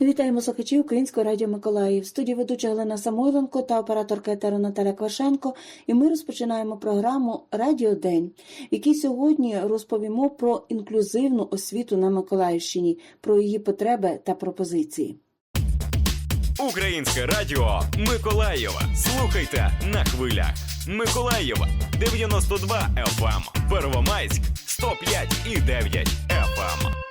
Вітаємо слухачів Українського радіо Миколаїв. Студії ведуча Галина Самойленко та операторка етеру Наталя Квашенко. І ми розпочинаємо програму Радіо День, якій сьогодні розповімо про інклюзивну освіту на Миколаївщині, про її потреби та пропозиції. Українське радіо Миколаєва. Слухайте на хвилях. Миколаєва 92 FM, Первомайськ 105 і 9 FM.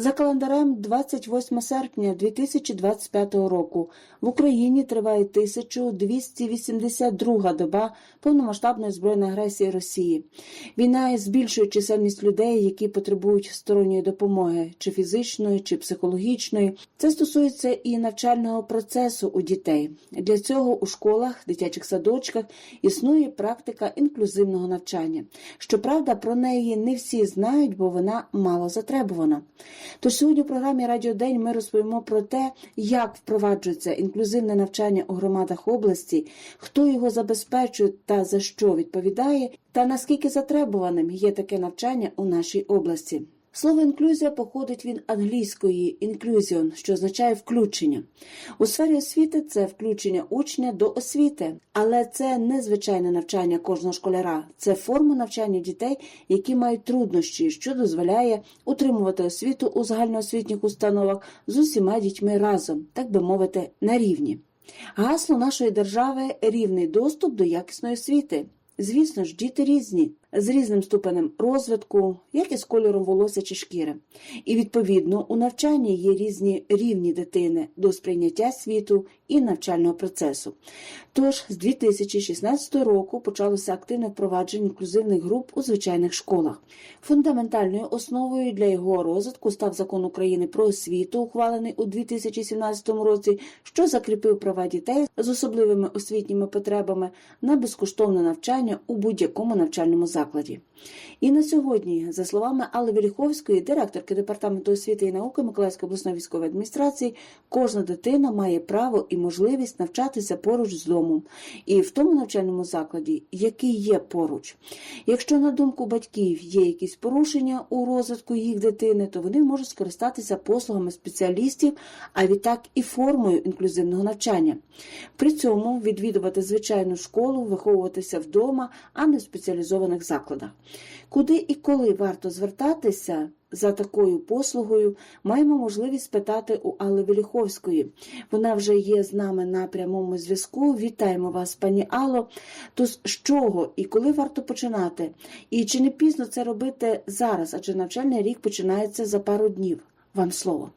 За календарем 28 серпня 2025 року в Україні триває 1282 доба повномасштабної збройної агресії Росії. Війна збільшує чисельність людей, які потребують сторонньої допомоги, чи фізичної, чи психологічної. Це стосується і навчального процесу у дітей. Для цього у школах, дитячих садочках існує практика інклюзивного навчання. Щоправда, про неї не всі знають, бо вона мало затребувана. Тож сьогодні у програмі Радіо День ми розповімо про те, як впроваджується інклюзивне навчання у громадах області, хто його забезпечує та за що відповідає, та наскільки затребуваним є таке навчання у нашій області. Слово інклюзія походить від англійської inclusion, що означає включення. У сфері освіти це включення учня до освіти, але це не звичайне навчання кожного школяра, це форма навчання дітей, які мають труднощі, що дозволяє утримувати освіту у загальноосвітніх установах з усіма дітьми разом, так би мовити, на рівні. Гасло нашої держави рівний доступ до якісної освіти. Звісно ж, діти різні, з різним ступенем розвитку, як і з кольором волосся чи шкіри. І відповідно у навчанні є різні рівні дитини до сприйняття світу і навчального процесу. Тож з 2016 року почалося активне впровадження інклюзивних груп у звичайних школах. Фундаментальною основою для його розвитку став закон України про освіту, ухвалений у 2017 році, що закріпив права дітей з особливими освітніми потребами на безкоштовне навчання у будь-якому навчальному закладі. saklayayım. І на сьогодні, за словами Алли Веліховської, директорки департаменту освіти і науки Миколаївської обласної військової адміністрації, кожна дитина має право і можливість навчатися поруч з домом і в тому навчальному закладі, який є поруч. Якщо на думку батьків є якісь порушення у розвитку їх дитини, то вони можуть скористатися послугами спеціалістів, а відтак і формою інклюзивного навчання. При цьому відвідувати звичайну школу, виховуватися вдома, а не в спеціалізованих закладах. Куди і коли варто звертатися за такою послугою, маємо можливість спитати у Алли Веліховської. Вона вже є з нами на прямому зв'язку. Вітаємо вас, пані Алло. То з чого і коли варто починати? І чи не пізно це робити зараз? Адже навчальний рік починається за пару днів. Вам слово.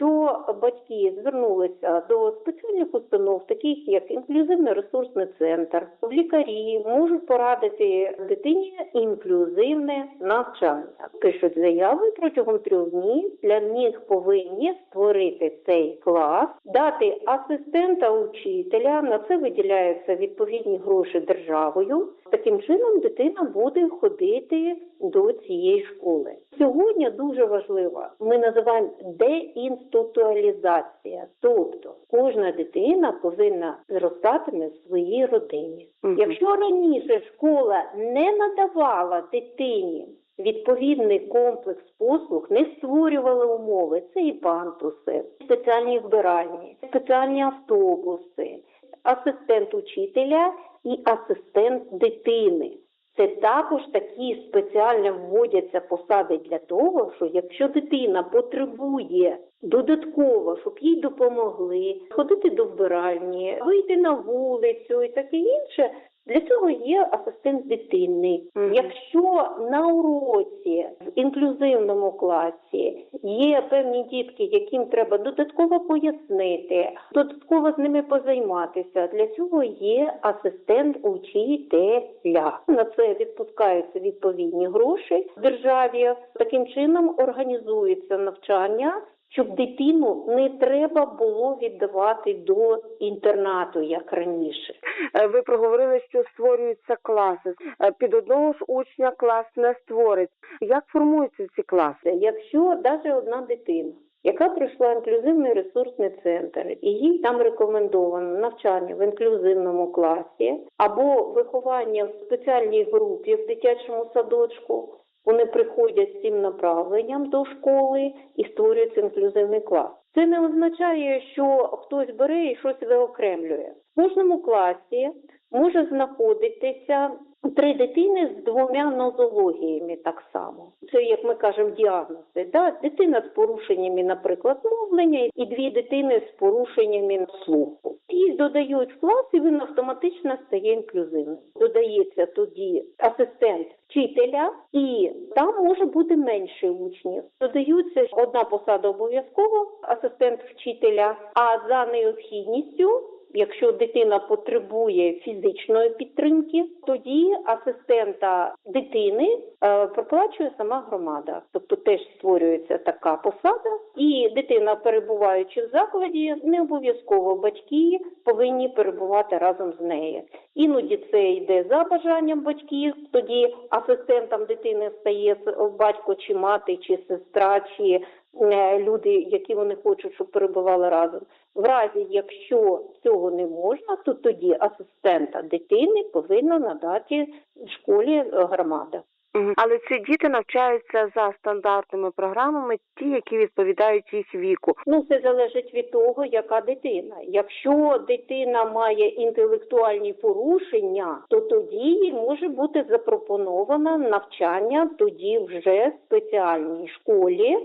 Якщо батьки звернулися до спеціальних установ, таких як інклюзивний ресурсний центр, лікарі можуть порадити дитині інклюзивне навчання. Пишуть заяви протягом трьох днів. Для них повинні створити цей клас, дати асистента учителя. На це виділяються відповідні гроші державою. Таким чином дитина буде ходити до цієї школи. Сьогодні дуже важливо, ми називаємо деінституалізація, тобто кожна дитина повинна зростати в своїй родині. Мгм. Якщо раніше школа не надавала дитині відповідний комплекс послуг, не створювала умови, це і пантуси, спеціальні вбиральні, спеціальні автобуси, асистент учителя і асистент дитини. Це також такі спеціально вводяться посади для того, що якщо дитина потребує додатково, щоб їй допомогли ходити до вбиральні, вийти на вулицю і таке інше. Для цього є асистент дитини. Мгм. Якщо на уроці в інклюзивному класі є певні дітки, яким треба додатково пояснити, додатково з ними позайматися, для цього є асистент учителя. На це відпускаються відповідні гроші в державі. Таким чином організується навчання. Щоб дитину не треба було віддавати до інтернату, як раніше. Е, Ви проговорили, що створюються класи. Е, Під одного ж учня клас не створить. Як формуються ці класи? Якщо навіть одна дитина, яка пройшла інклюзивний ресурсний центр, і їй там рекомендовано навчання в інклюзивному класі або виховання в спеціальній групі в дитячому садочку, Вони приходять з цим направленням до школи і створюється інклюзивний клас. Це не означає, що хтось бере і щось виокремлює. В кожному класі може знаходитися три дитини з двома нозологіями так само. Це, як ми кажемо, діагнози. Да? Дитина з порушеннями, наприклад, мовлення, і дві дитини з порушеннями слуху. Їх додають в клас, і він автоматично стає інклюзивним. Додається тоді асистент вчителя, і там може бути менше учнів. Додаються одна посада обов'язково асистент вчителя, а за необхідністю. Якщо дитина потребує фізичної підтримки, тоді асистента дитини е, проплачує сама громада. Тобто теж створюється така посада, і дитина, перебуваючи в закладі, не обов'язково батьки повинні перебувати разом з нею. Іноді це йде за бажанням батьків. Тоді асистентом дитини стає батько чи мати, чи сестра, чи е, люди, які вони хочуть, щоб перебували разом. В разі, якщо цього не можна, то тоді асистента дитини повинна надати школі е, громада. Але ці діти навчаються за стандартними програмами, ті, які відповідають їх віку. Ну, це залежить від того, яка дитина. Якщо дитина має інтелектуальні порушення, то тоді їй може бути запропоновано навчання тоді вже в спеціальній школі.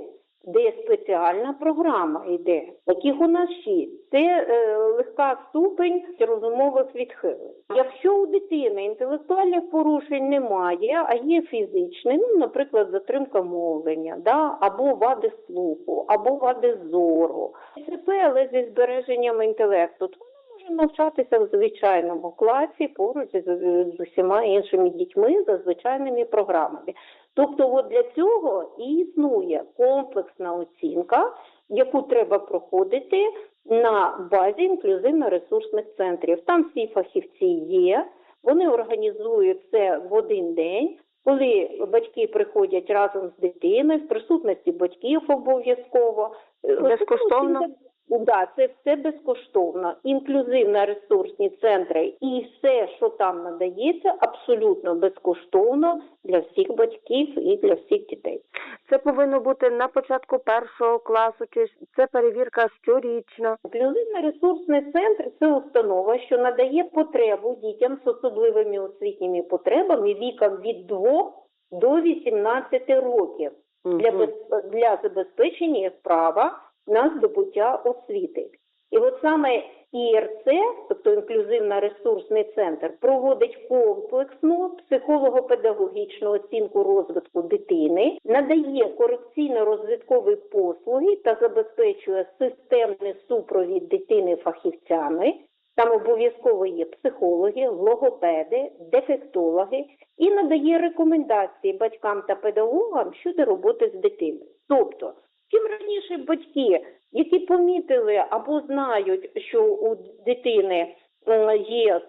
Де спеціальна програма йде, яких у нас шість. Це е, легка ступень розумових відхилень. Якщо у дитини інтелектуальних порушень немає, а є фізичні, ну, наприклад, затримка мовлення, да, або вади слуху, або вади зору, СП, але зі збереженням інтелекту, то вона може навчатися в звичайному класі поруч з, з усіма іншими дітьми за звичайними програмами. Тобто, от для цього і існує комплексна оцінка, яку треба проходити на базі інклюзивно-ресурсних центрів. Там всі фахівці є, вони організують це в один день. Коли батьки приходять разом з дитиною, в присутності батьків обов'язково. Безкоштовно? Да, це все безкоштовно. Інклюзивно-ресурсні центри і все, що там надається, абсолютно безкоштовно для всіх батьків і для всіх дітей. Це повинно бути на початку першого класу, чи це перевірка щорічна. Інклюзивно-ресурсний центр це установа, що надає потребу дітям з особливими освітніми потребами віком від 2 до 18 років для, для забезпечення їх права на здобуття освіти. І от саме ІРЦ, тобто інклюзивно-ресурсний центр, проводить комплексну психолого-педагогічну оцінку розвитку дитини, надає корекційно-розвиткові послуги та забезпечує системний супровід дитини фахівцями. Там обов'язково є психологи, логопеди, дефектологи і надає рекомендації батькам та педагогам щодо роботи з дитиною. Тобто, чим раніше батьки, які помітили або знають, що у дитини е, є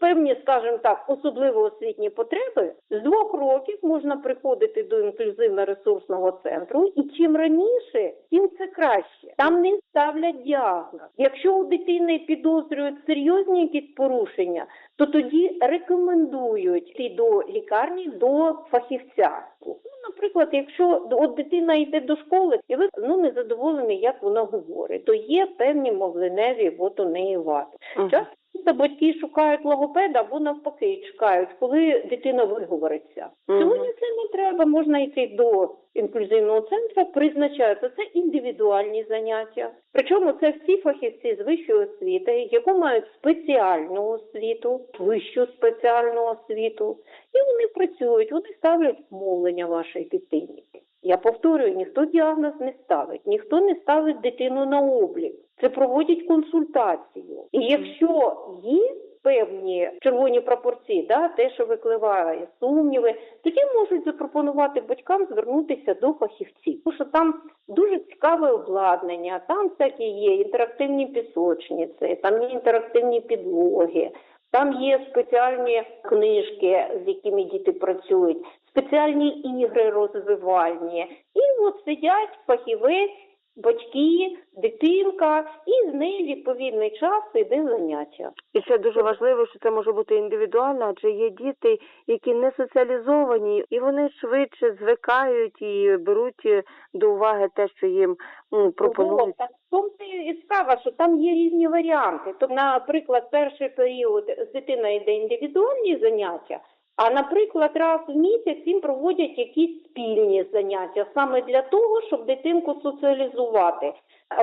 певні, скажімо так, особливо освітні потреби, з двох років можна приходити до інклюзивно-ресурсного центру, і чим раніше, тим це краще. Там не ставлять діагноз. Якщо у дитини підозрюють серйозні якісь порушення, то тоді рекомендують йти до лікарні до фахівця. Ну, наприклад, якщо от дитина йде до школи, і ви ну не задоволені, як вона говорить, то є певні мовленеві от у неї вади. Мгм. Часто батьки шукають логопеда або навпаки чекають, коли дитина виговориться. Мгм. Сьогодні це не треба, можна йти до інклюзивного центру, призначаються це індивідуальні заняття. Причому це всі фахівці з вищої освіти, які мають спеціальну освіту, вищу спеціальну освіту, і вони працюють, вони ставлять мовлення вашій дитині. Я повторюю, ніхто діагноз не ставить, ніхто не ставить дитину на облік. Це проводять консультацію. І якщо є певні червоні прапорці, да, те, що викливає сумніви, тоді можуть запропонувати батькам звернутися до фахівців. Тому що там дуже цікаве обладнання, там всякі є інтерактивні пісочниці, там є інтерактивні підлоги. Там є спеціальні книжки, з якими діти працюють, спеціальні ігри розвивальні. І от сидять фахівець батьки, дитинка, і з нею відповідний час йде заняття. І ще дуже важливо, що це може бути індивідуально, адже є діти, які не соціалізовані, і вони швидше звикають і беруть до уваги те, що їм м, пропонують. Тому це і справа, що там є різні варіанти. Тобто, наприклад, перший період з дитиною йде індивідуальні заняття, а наприклад, раз в місяць їм проводять якісь спільні заняття саме для того, щоб дитинку соціалізувати.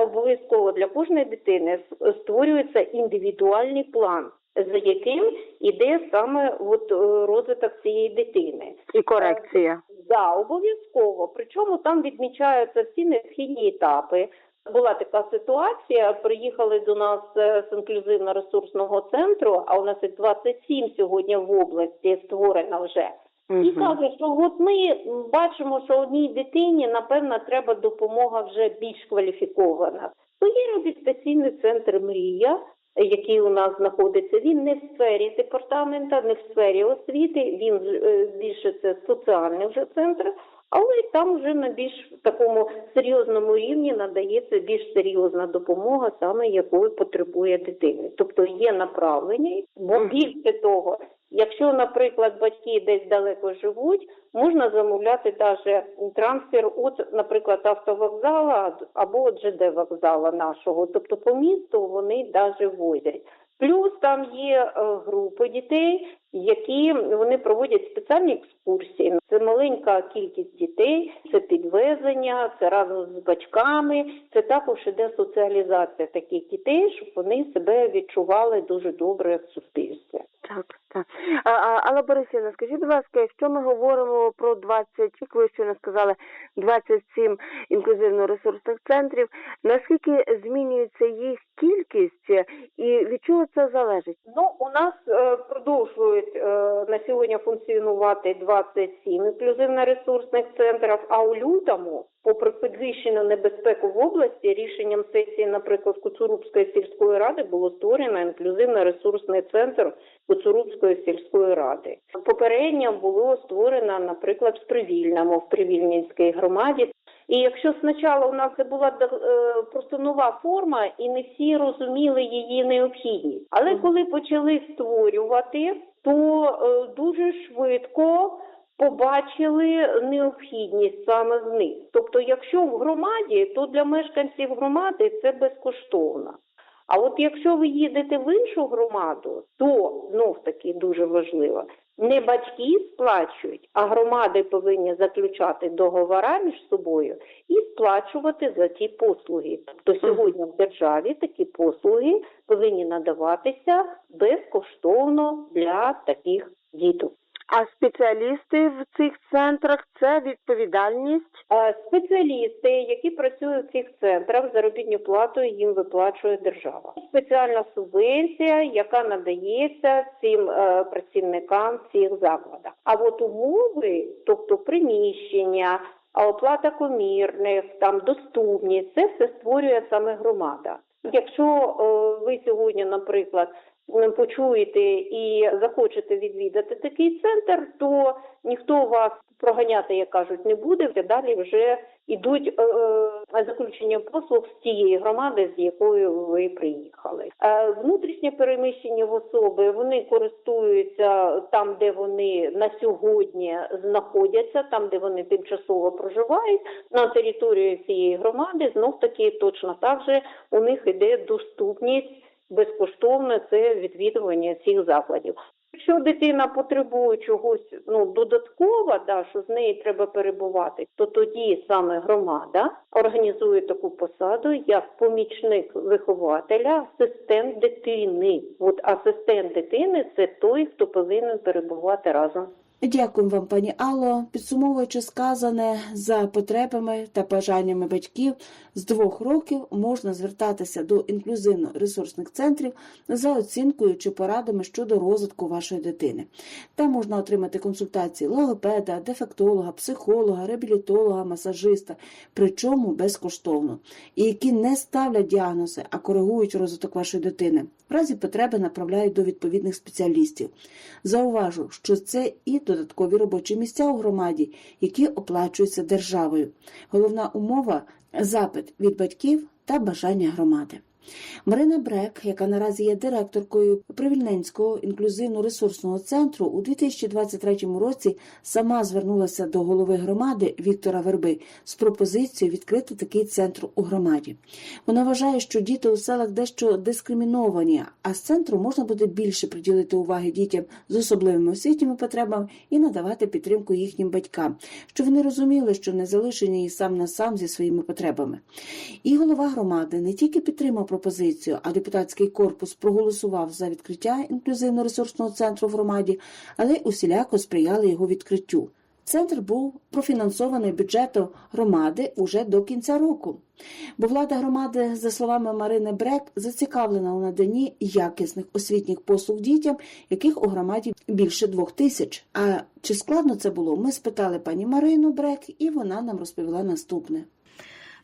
Обов'язково для кожної дитини створюється індивідуальний план, за яким іде саме от, е, розвиток цієї дитини. І корекція. Да, обов'язково. Причому там відмічаються всі необхідні етапи. Була така ситуація. Приїхали до нас е, з інклюзивно-ресурсного центру, а у нас їх 27 сьогодні в області створено вже. І Мгм. каже, що от ми бачимо, що одній дитині, напевно, треба допомога вже більш кваліфікована. То є реабілітаційний центр Мрія, який у нас знаходиться. Він не в сфері департамента, не в сфері освіти. Він е, більше це соціальний вже центр. Але там вже на більш такому серйозному рівні надається більш серйозна допомога, саме якої потребує дитина. Тобто є направлення, бо більше того, якщо, наприклад, батьки десь далеко живуть, можна замовляти навіть трансфер от, наприклад, автовокзала або от ЖД вокзала нашого. Тобто по місту вони навіть возять. Плюс там є е, групи дітей, які вони проводять спеціальні екскурсії. Це маленька кількість дітей, це підвезення, це разом з батьками. Це також іде соціалізація таких дітей, щоб вони себе відчували дуже добре в суспільстві. Так, так. А, а, Алла Борисівна, скажіть, будь ласка, якщо ми говоримо про 20, як ви щойно сказали, 27 інклюзивно-ресурсних центрів, наскільки змінюється їх кількість і від чого це залежить? Ну, у нас е, продовжують е, на сьогодні функціонувати 27 інклюзивно-ресурсних центрів, а у лютому, попри підвищену небезпеку в області, рішенням сесії, наприклад, Куцурубської сільської ради було створено інклюзивно-ресурсний центр Куцурубської сільської ради. Попередньо було створено, наприклад, в Привільному, в Привільненській громаді. І якщо спочатку у нас це була е, просто нова форма, і не всі розуміли її необхідність. Але коли почали створювати, то е, дуже швидко побачили необхідність саме в них. Тобто, якщо в громаді, то для мешканців громади це безкоштовно. А от якщо ви їдете в іншу громаду, то знов таки дуже важливо. Не батьки сплачують, а громади повинні заключати договори між собою і сплачувати за ті послуги. Тобто сьогодні в державі такі послуги повинні надаватися безкоштовно для таких діток. А спеціалісти в цих центрах це відповідальність. Спеціалісти, які працюють в цих центрах, заробітну плату їм виплачує держава. Спеціальна субвенція, яка надається цим е, працівникам в цих закладах. А от умови, тобто приміщення, а оплата комірних, там доступність, це все створює саме громада. Якщо е, ви сьогодні, наприклад, почуєте і захочете відвідати такий центр, то ніхто вас проганяти, як кажуть, не буде. Далі вже йдуть е, е, заключення послуг з тієї громади, з якою ви приїхали. Е, внутрішнє переміщення в особи вони користуються там, де вони на сьогодні знаходяться, там, де вони тимчасово проживають, на території цієї громади. Знов таки точно так же у них іде доступність безкоштовно це відвідування цих закладів. Якщо дитина потребує чогось ну додатково, да, що з нею треба перебувати, то тоді саме громада організує таку посаду як помічник вихователя, асистент дитини. От асистент дитини це той, хто повинен перебувати разом Дякуємо вам, пані Алло. Підсумовуючи сказане за потребами та бажаннями батьків, з двох років можна звертатися до інклюзивно-ресурсних центрів за оцінкою чи порадами щодо розвитку вашої дитини. Там можна отримати консультації логопеда, дефектолога, психолога, реабілітолога, масажиста, причому безкоштовно, і які не ставлять діагнози, а коригують розвиток вашої дитини. В разі потреби направляють до відповідних спеціалістів. Зауважу, що це і додаткові робочі місця у громаді, які оплачуються державою. Головна умова запит від батьків та бажання громади. Марина Брек, яка наразі є директоркою Привільненського інклюзивно-ресурсного центру, у 2023 році сама звернулася до голови громади Віктора Верби з пропозицією відкрити такий центр у громаді. Вона вважає, що діти у селах дещо дискриміновані, а з центру можна буде більше приділити уваги дітям з особливими освітніми потребами і надавати підтримку їхнім батькам, щоб вони розуміли, що не залишені і сам на сам зі своїми потребами. І голова громади не тільки підтримав пропозицію, а депутатський корпус проголосував за відкриття інклюзивно-ресурсного центру в громаді, але усіляко сприяли його відкриттю. Центр був профінансований бюджетом громади уже до кінця року. Бо влада громади, за словами Марини Брек, зацікавлена у наданні якісних освітніх послуг дітям, яких у громаді більше двох тисяч. А чи складно це було? Ми спитали пані Марину Брек, і вона нам розповіла наступне.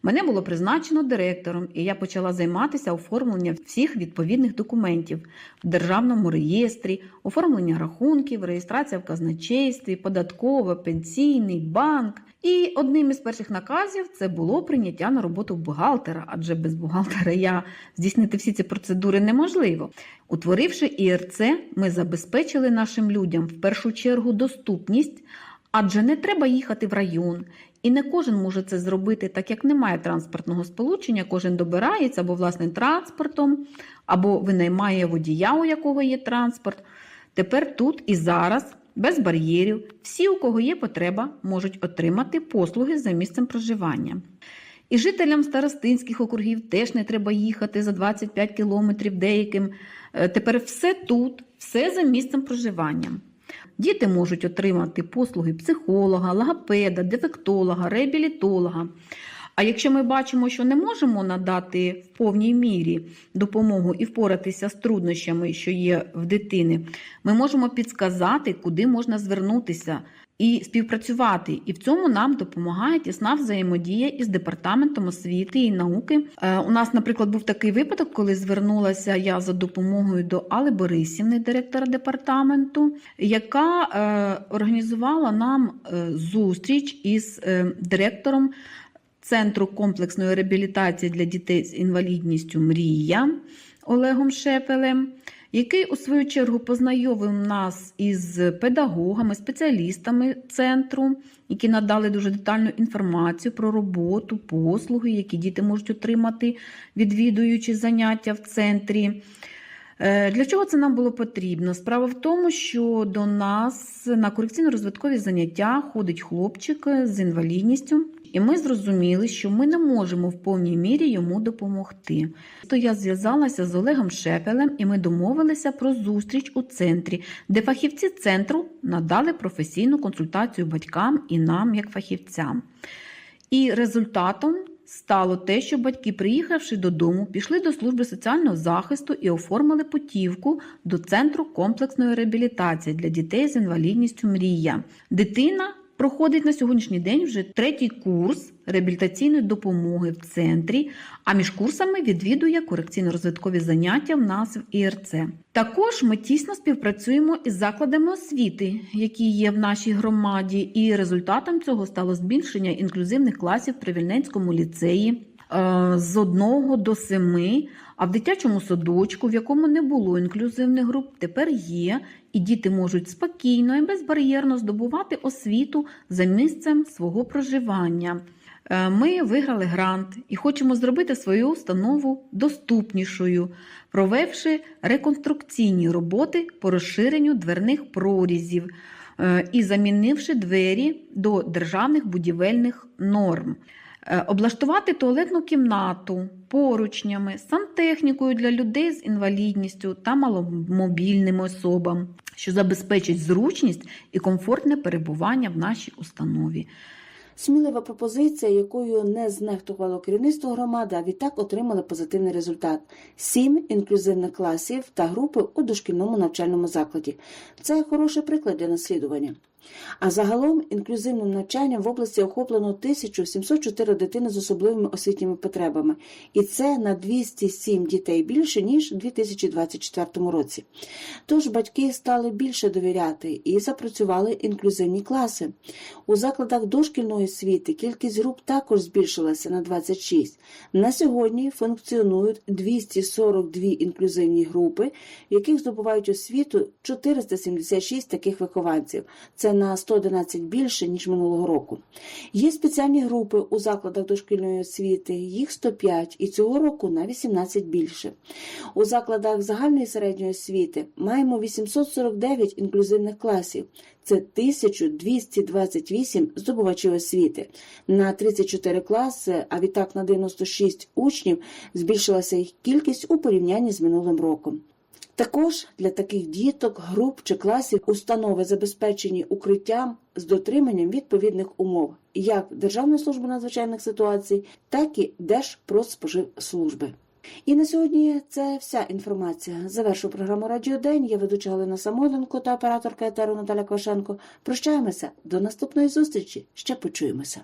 Мене було призначено директором, і я почала займатися оформленням всіх відповідних документів в державному реєстрі, оформлення рахунків, реєстрація в казначействі, податкова, пенсійний, банк. І одним із перших наказів це було прийняття на роботу бухгалтера, адже без бухгалтера я здійснити всі ці процедури неможливо. Утворивши ІРЦ, ми забезпечили нашим людям в першу чергу доступність, адже не треба їхати в район. І не кожен може це зробити, так як немає транспортного сполучення, кожен добирається або власним транспортом, або винаймає водія, у якого є транспорт. Тепер тут і зараз, без бар'єрів, всі, у кого є потреба, можуть отримати послуги за місцем проживання. І жителям старостинських округів теж не треба їхати за 25 кілометрів деяким. Е, Тепер все тут, все за місцем проживання. Діти можуть отримати послуги психолога, логопеда, дефектолога, реабілітолога. А якщо ми бачимо, що не можемо надати в повній мірі допомогу і впоратися з труднощами, що є в дитини, ми можемо підсказати, куди можна звернутися і співпрацювати. І в цьому нам допомагає тісна взаємодія із департаментом освіти і науки. Е, У нас, наприклад, був такий випадок, коли звернулася я за допомогою до Али Борисівни, директора департаменту, яка е, організувала нам е, зустріч із директором. Центру комплексної реабілітації для дітей з інвалідністю Мрія Олегом Шепелем, який у свою чергу познайомив нас із педагогами, спеціалістами центру, які надали дуже детальну інформацію про роботу, послуги, які діти можуть отримати, відвідуючи заняття в центрі. Е, Для чого це нам було потрібно? Справа в тому, що до нас на корекційно-розвиткові заняття ходить хлопчик з інвалідністю, і ми зрозуміли, що ми не можемо в повній мірі йому допомогти. То я зв'язалася з Олегом Шепелем, і ми домовилися про зустріч у центрі, де фахівці центру надали професійну консультацію батькам і нам, як фахівцям. І результатом стало те, що батьки, приїхавши додому, пішли до служби соціального захисту і оформили путівку до центру комплексної реабілітації для дітей з інвалідністю Мрія. Дитина проходить на сьогоднішній день вже третій курс реабілітаційної допомоги в центрі, а між курсами відвідує корекційно-розвиткові заняття в нас в ІРЦ. Також ми тісно співпрацюємо із закладами освіти, які є в нашій громаді, і результатом цього стало збільшення інклюзивних класів в Привільненському ліцеї е, з 1 до 7, а в дитячому садочку, в якому не було інклюзивних груп, тепер є, і діти можуть спокійно і безбар'єрно здобувати освіту за місцем свого проживання. Е, Ми виграли грант і хочемо зробити свою установу доступнішою, провівши реконструкційні роботи по розширенню дверних прорізів е, і замінивши двері до державних будівельних норм. Е, Облаштувати туалетну кімнату поручнями, сантехнікою для людей з інвалідністю та маломобільними особам, що забезпечить зручність і комфортне перебування в нашій установі. Смілива пропозиція, якою не знехтувало керівництво громади, а відтак отримали позитивний результат: сім інклюзивних класів та групи у дошкільному навчальному закладі. Це хороший приклад для наслідування. А загалом інклюзивним навчанням в області охоплено 1704 дитини з особливими освітніми потребами, і це на 207 дітей більше ніж у 2024 році. Тож батьки стали більше довіряти і запрацювали інклюзивні класи. У закладах дошкільної освіти кількість груп також збільшилася на 26. На сьогодні функціонують 242 інклюзивні групи, в яких здобувають освіту 476 таких вихованців. Це на 111 більше, ніж минулого року. Є спеціальні групи у закладах дошкільної освіти, їх 105, і цього року на 18 більше. У закладах загальної середньої освіти маємо 849 інклюзивних класів. Це 1228 здобувачів освіти. На 34 класи, а відтак на 96 учнів, збільшилася їх кількість у порівнянні з минулим роком. Також для таких діток, груп чи класів установи забезпечені укриттям з дотриманням відповідних умов як Державної служби надзвичайних ситуацій, так і Держпродспоживслужби. І на сьогодні це вся інформація. Завершу програму Радіо День. Я ведуча Галина Самойленко та операторка етеру Наталя Квашенко. Прощаємося до наступної зустрічі. Ще почуємося.